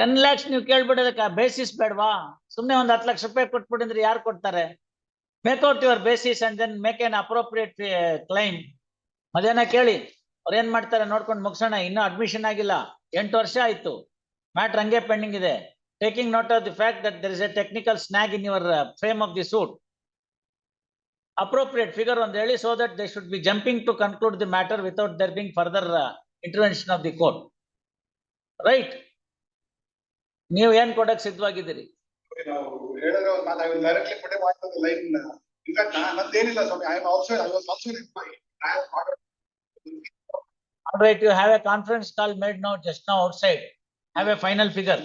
Ten lakhs ನೀವು ಕೇಳ್ಬಿಡೋದಕ್ಕೆ basis ಬೇಡವಾ? ಸುಮ್ಮನೆ ಒಂದು ಹತ್ತು ಲಕ್ಷ ರೂಪಾಯಿ ಕೊಟ್ಬಿಟ್ಟಿದ್ರೆ ಯಾರು ಕೊಡ್ತಾರೆ? Make out your basis and then make an appropriate claim ಮಧ್ಯಾಹ್ನ ಕೇಳಿ. ಅವ್ರು ಏನ್ ಮಾಡ್ತಾರೆ ನೋಡ್ಕೊಂಡು ಮುಗಿಸೋಣ, ಇನ್ನೂ ಅಡ್ಮಿಷನ್ ಆಗಿಲ್ಲ. ಎಂಟು ವರ್ಷ ಆಯ್ತು. ಮ್ಯಾಟ್ರ್ ಹಂಗೆ ಪೆಂಡಿಂಗ್ ಇದೆ. Taking note of the fact that there is a technical snag in your frame of the suit appropriate figure ಒಂದು ಹೇಳಿ so that they should be jumping to conclude the matter without there being further intervention of the court right ನೀವು ಏನ್ ಕೊಡಕ್ ಸಿದ್ಧವಾಗಿದ್ದೀರಿ ನಾವು ಹೇಳಿರೋ ನಾನು I will directly put what the line in fact ನಂದೇನಿಲ್ಲ Swami I am also I was also employee I am All right, you have a conference call made now, just now outside. Have a final figure.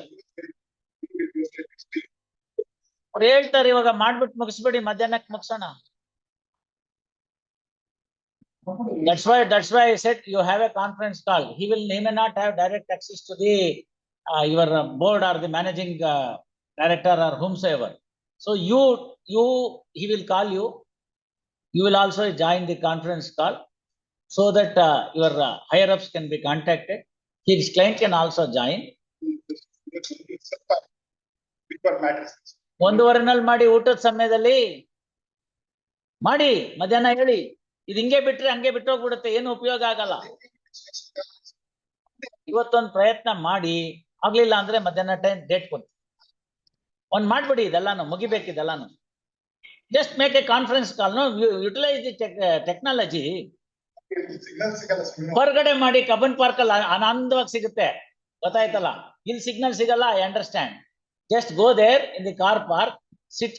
ಅವ್ರು ಹೇಳ್ತಾರೆ ಇವಾಗ ಮಾಡ್ಬಿಟ್ಟು ಮುಗಿಸ್ಬಿಡಿ ಮಧ್ಯಾಹ್ನಕ್ಕೆ ಮುಗಿಸೋಣ. That's why, that's why I said you have a conference call. He will, he may not have direct access to the, uh, your uh, board or the managing, uh, director or whomsoever. So you, you, he will call you. You will also join the conference call. So that, uh, your uh, higher ups can be contacted. His client can also join. Before matters ಒಂದೂವರೆನಲ್ಲಿ ಮಾಡಿ ಊಟದ ಸಮಯದಲ್ಲಿ ಮಾಡಿ ಮಧ್ಯಾಹ್ನ ಹೇಳಿ ಇದು ಹಿಂಗೆ ಬಿಟ್ರೆ ಹಂಗೆ ಬಿಟ್ಟೋಗ್ಬಿಡುತ್ತೆ ಏನು ಉಪಯೋಗ ಆಗಲ್ಲ ಇವತ್ತೊಂದು ಪ್ರಯತ್ನ ಮಾಡಿ ಆಗ್ಲಿಲ್ಲ ಅಂದ್ರೆ ಮಧ್ಯಾಹ್ನ ಟೈಮ್ ಡೇಟ್ ಕೊಡ್ತೀನಿ ಒಂದ್ ಮಾಡ್ಬಿಡಿ ಇದೆಲ್ಲಾನು ಮುಗಿಬೇಕು ಇದೆಲ್ಲಾನು just make a conference call no utilise the technology ಹೊರಗಡೆ ಮಾಡಿ ಕಬ್ಬನ್ ಪಾರ್ಕ್ ಅಲ್ಲಿ ಆನಂದವಾಗಿ ಸಿಗುತ್ತೆ. ಗೊತ್ತಾಯ್ತಲ್ಲ? ಇಲ್ಲಿ ಸಿಗ್ನಲ್ ಸಿಗಲ್ಲ I understand just go there in the car park sit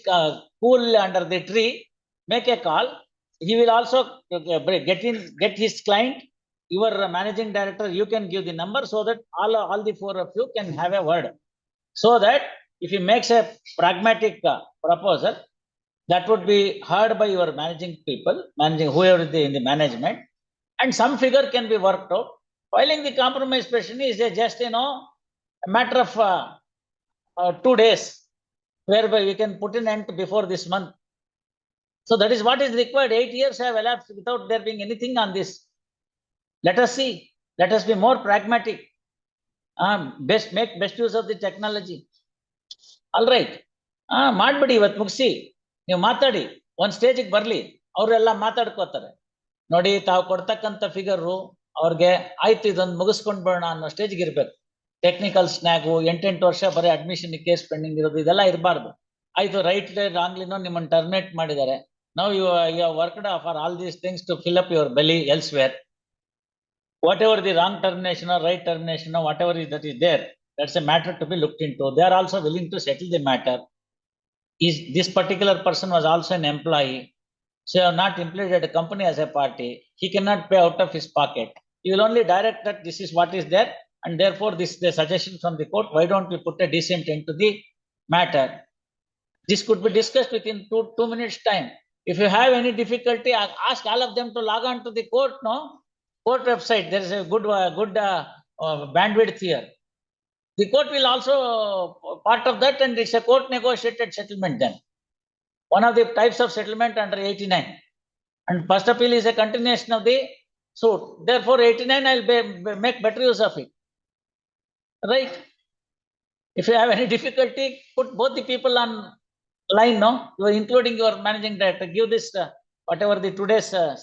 cool under the tree make a call he will also get in get in client your managing director you can give the number so that all all the four of you can have a word so that if he makes a pragmatic uh, proposal that would be heard by your managing people managing whoever is in the management and some figure can be worked out. Filing the compromise petition is a just, you know, a matter of uh, uh, two days, whereby we can put an end before this month. So that is what is required. Eight years have elapsed without there being anything on this. Let us see. Let us be more pragmatic. Um, best make best use of the technology. All right. ಆ ಮಾಡ್ಬಿಡಿ ಇವತ್ತು ಮುಗಿಸಿ ನೀವು ಮಾತಾಡಿ ಒಂದ್ ಸ್ಟೇಜಿಗೆ ಬರಲಿ ಅವರೆಲ್ಲ ಮಾತಾಡ್ಕೋತಾರೆ ನೋಡಿ ತಾವು ಕೊಡ್ತಕ್ಕಂಥ ಫಿಗರು ಅವ್ರಿಗೆ ಆಯ್ತು ಇದೊಂದು ಮುಗಿಸ್ಕೊಂಡ್ ಬರೋಣ ಅನ್ನೋ ಸ್ಟೇಜ್ಗೆ ಇರ್ಬೇಕು ಟೆಕ್ನಿಕಲ್ ಸ್ನ್ಯಾಗು ಎಂಟೆಂಟು ವರ್ಷ ಬರೀ ಅಡ್ಮಿಷನ್ ಕೇಸ್ ಪೆಂಡಿಂಗ್ ಇರೋದು ಇದೆಲ್ಲ ಇರಬಾರ್ದು ಆಯ್ತು ರೈಟ್ ರಾಂಗ್ಲಿನೋ ನಿಮ್ಮನ್ನ ಟರ್ಮಿನೇಟ್ ಮಾಡಿದ್ದಾರೆ ನಾವು you you worked for all these things to fill up your belly elsewhere whatever the wrong termination or right termination or whatever is that is there, that's a matter to be looked into. They are also willing to settle the matter. Is this particular person was also an employee, so not employed at a company as a party, he cannot pay out of his pocket. He will only direct that this is what is there, and therefore this the suggestion from the court. Why don't we put a decent into the matter? This could be discussed within two two minutes time. If you have any difficulty, ask all of them to log on to the court. No, Court website, there is a good, uh, good uh, uh, bandwidth here. The court will also part of that and it's a court negotiated settlement then. One of the types of settlement under eighty-nine. And first appeal is a continuation of the suit. Therefore, eighty-nine, I'll be, make better use of it. Right? If you have any difficulty, put both the people on line, no? You are including your managing director, give this, uh, whatever the today's uh,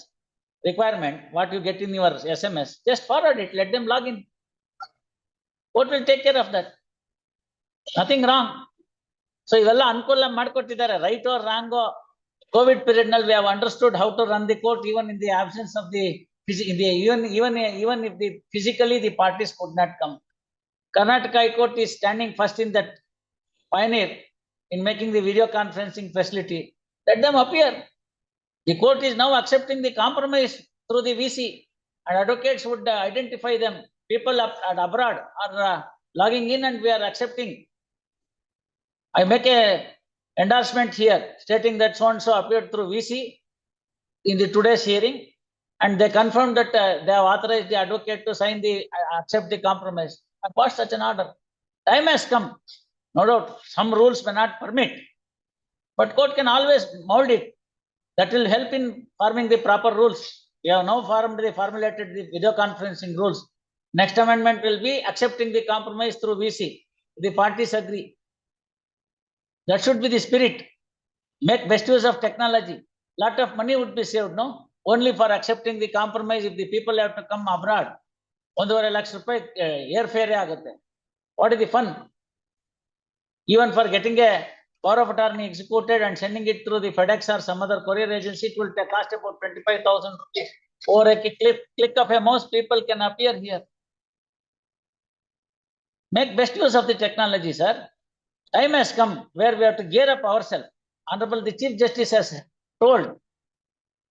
requirement, what you get in your SMS, just forward it, let them log in. Court will take care of that. Nothing wrong. So ಇವೆಲ್ಲ ಅನುಕೂಲ ಮಾಡ್ಕೊಟ್ಟಿದ್ದಾರೆ right R wrong Covid period ನಲ್ಲಿ we have understood how to run the court even in the absence of the in the even even even if the physically the parties could not come. Karnataka High Court is standing first in that pioneer in making the video conferencing facility. The court is now accepting the compromise through the VC and advocates would identify them. People up at abroad are uh, logging in and we are accepting. I make a endorsement here stating that so and so appeared through VC in the today's hearing. And they confirmed that uh, they have authorized the advocate to sign the, uh, accept the compromise. I passed such an order. Time has come. No doubt, some rules may not permit. But court can always mold it. That will help in forming the proper rules. We have now formed the formulated the video conferencing rules. Next amendment will be accepting the compromise through VC. the parties agree. That should be the spirit. Make best use of technology. Lot of money would be saved, no? Only for accepting the compromise if the people have to come abroad. ಒಂದೂವರೆ ಲಕ್ಷ ರೂಪಾಯಿ air fair ಆಗುತ್ತೆ. What is the fun? Even for getting a power of attorney executed and sending it through the FedEx or some other courier agency, it will cost about twenty-five thousand rupees. Or a click, click of a mouse, people can appear here. Make best use of the technology, sir. Time has come where we have to gear up ourselves. Honorable the Chief Justice has told.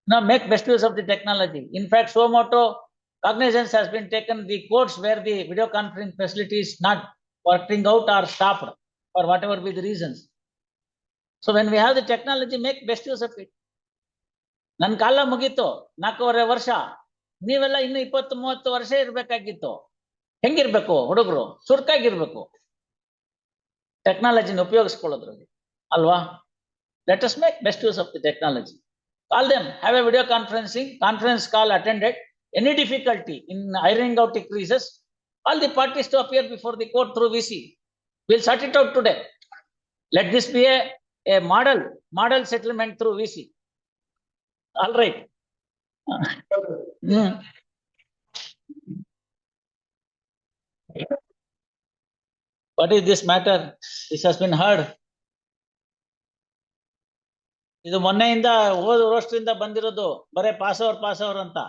Now make best use of the technology. In fact, so moto cognizance has been taken, the courts where the video conferencing facility is not working out or stopped for whatever be the reasons. So when we have the technology, make best use of it. ನನ್ ಕಾಲ ಮುಗೀತು ನಾಲ್ಕೂವರೆ ವರ್ಷ. ನೀವೆಲ್ಲ ಇನ್ನು ಇಪ್ಪತ್ತು ಮೂವತ್ತು ವರ್ಷ ಇರ್ಬೇಕಾಗಿತ್ತು. ಹೆಂಗಿರ್ಬೇಕು ಹುಡುಗರು? ಸುರ್ಕಾಗಿರ್ಬೇಕು. ಟೆಕ್ನಾಲಜಿನ ಉಪಯೋಗಿಸ್ಕೊಳ್ಳೋದ್ರಲ್ಲಿ. ಅಲ್ವಾ? Let us make best use of the technology call them have a video conferencing conference call attended any difficulty in airing out increases all the parties to appear before the court through V C will sort it out today let this be a a model model settlement through V C all right what is this matter this has been heard ಇದು ಮೊನ್ನೆಯಿಂದ ಹೋದ ರೋಸ್ಟ್ರಿಂದ ಬಂದಿರೋದು ಬರೇ ಪಾಸ್ವರ್ pass hour ಅಂತ.